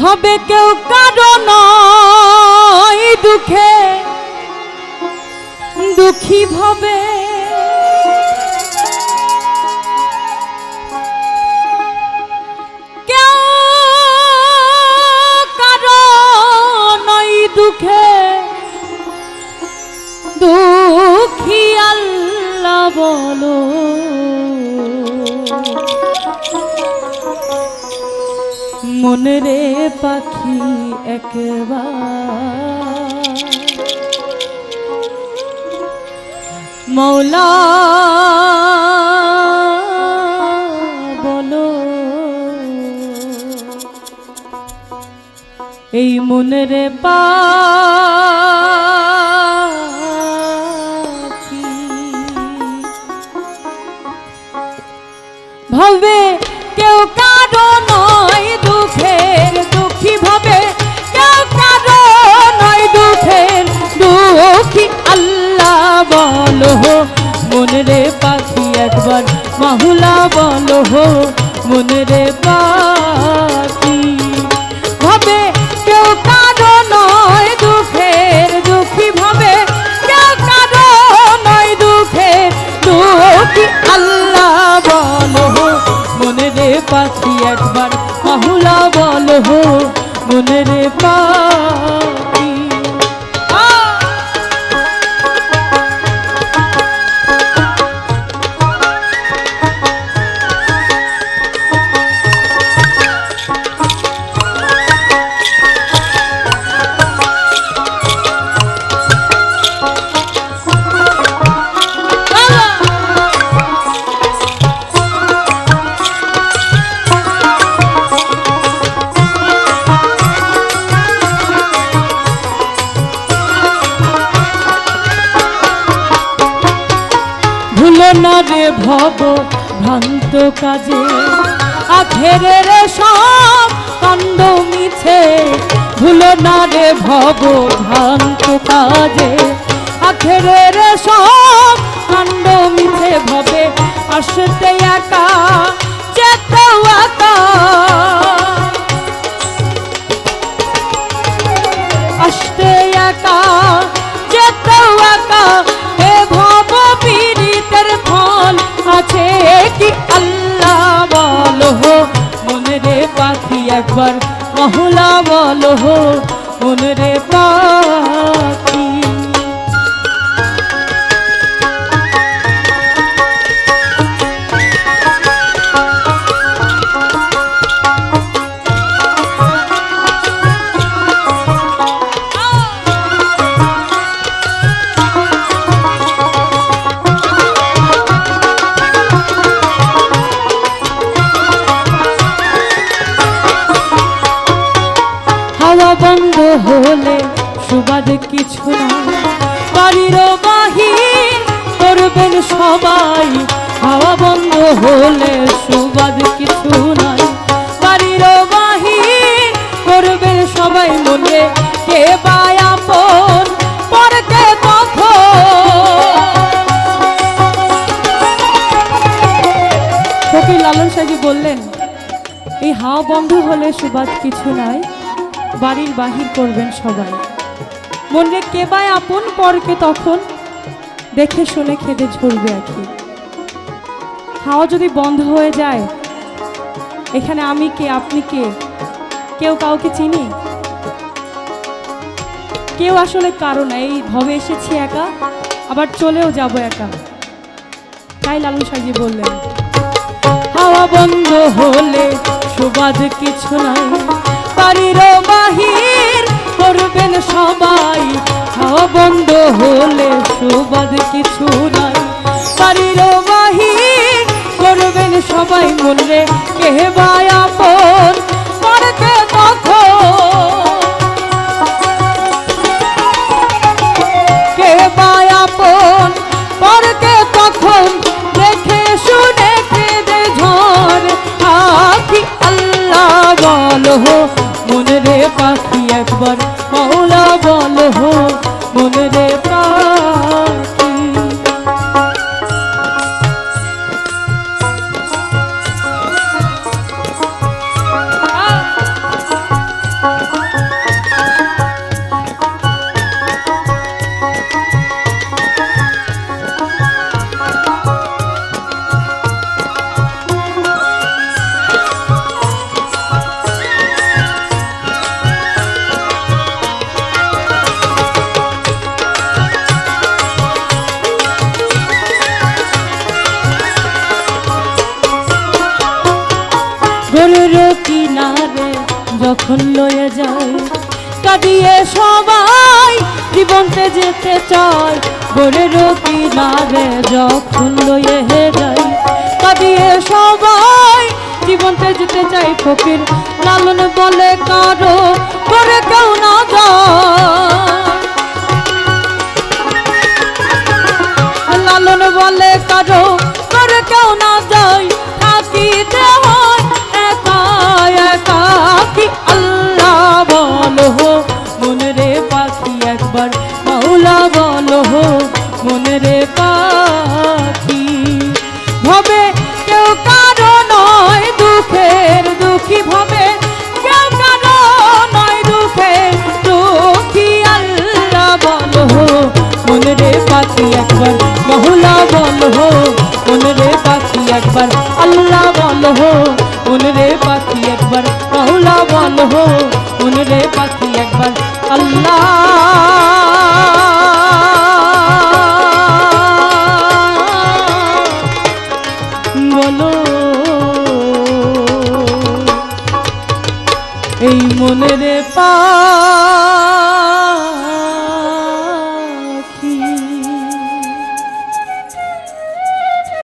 ভাবে কেউ কারণ দুঃখে। দুঃখী ভাবে। কেউ কারণ দুঃখে। দুঃখী আল্লাহ বলো। মনে রে পাখি একবার। মৌলা বলো এই মন রে পাখি বলো মনে রে পাখি একবার। মাহুলা বলো মনে রে পাখি। ভাবে কেউ কারও নয় দুঃখের দুঃখী, ভাবে কেউ কারও নয় দুঃখের দুঃখী। আল্লাহ বলো মনে রে পাখি একবার। মাহুলা বলো মনে রে পাখি। ভব ভ্রান্ত কাজে। আখেরে রে সব কাণ্ড মিছে। ভুলো না রে ভব ভ্রান্ত কাজে। আখেরে রে সব কাণ্ড মিছে। ভবে আসতে একা, যেতেও একা। আসতে একা, যেতেও একা। কি আল্লাহ বলো মনে রে পাখি একবার মহলা বলো মনে রে পাখি হলে সুবাদ কিছু না। বাড়ির বাহির করবেন সবাই, হাওয়া বন্ধ হলে সুবাদ কিছু নাই। বাড়ির বাহির করবেন সবাই মনে, কে বায়াপন পরকে ফকির লালন সাহেব বললেন, এই হাওয়া বন্ধ হলে সুবাদ কিছু নাই। বাড়ির বাহির করবেন সবাই। মনে কে বায় আপন পরকে তখন, দেখে শুনে খেতে ঝরবে আখি। হাওয়া যদি বন্ধ হয়ে যায়, এখানে আমি কে, আপনি কে? কেউ কাউকে চিনি? কেউ আসলে কারণ এই ভবে এসেছি একা, আবার চলেও যাব একা। তাই লালন সাজি বললেন, হাওয়া বন্ধ হলে সুবাদ কিছু নাই। বাড়ির বাহির করবেন সবাই। বন্ধ হলে সুবাদ কিছু নাই। বাড়ির বাহির করবেন সবাই মনে কে বায়াপন করতে তখন কে বায়াপন পরকে তখন দেখে শুনে কেঁদে ঝড়। আখি আল্লাহ বলো মনে রে পাখি একবার মৌলা হো মনে রে পাখি যখন লয়ে যায়, কাঁদিয়ে সবাই জীবনতে যেতে চায়। বরের কিনারে যখন লয়ে যায়, কাঁদিয়ে সবাই জীবনতে যেতে চাই ফকির লালন বলে, কারও করে কেউ না যায়। লালন বলে, কারও করে কেউ না পাখি একবার, মহুলা হো মনে রে পাখি একবার, আল্লাহ বলো মনে রে পাখি একবার, মহুলা হো মনে রে পাখি একবার, আল্লাহ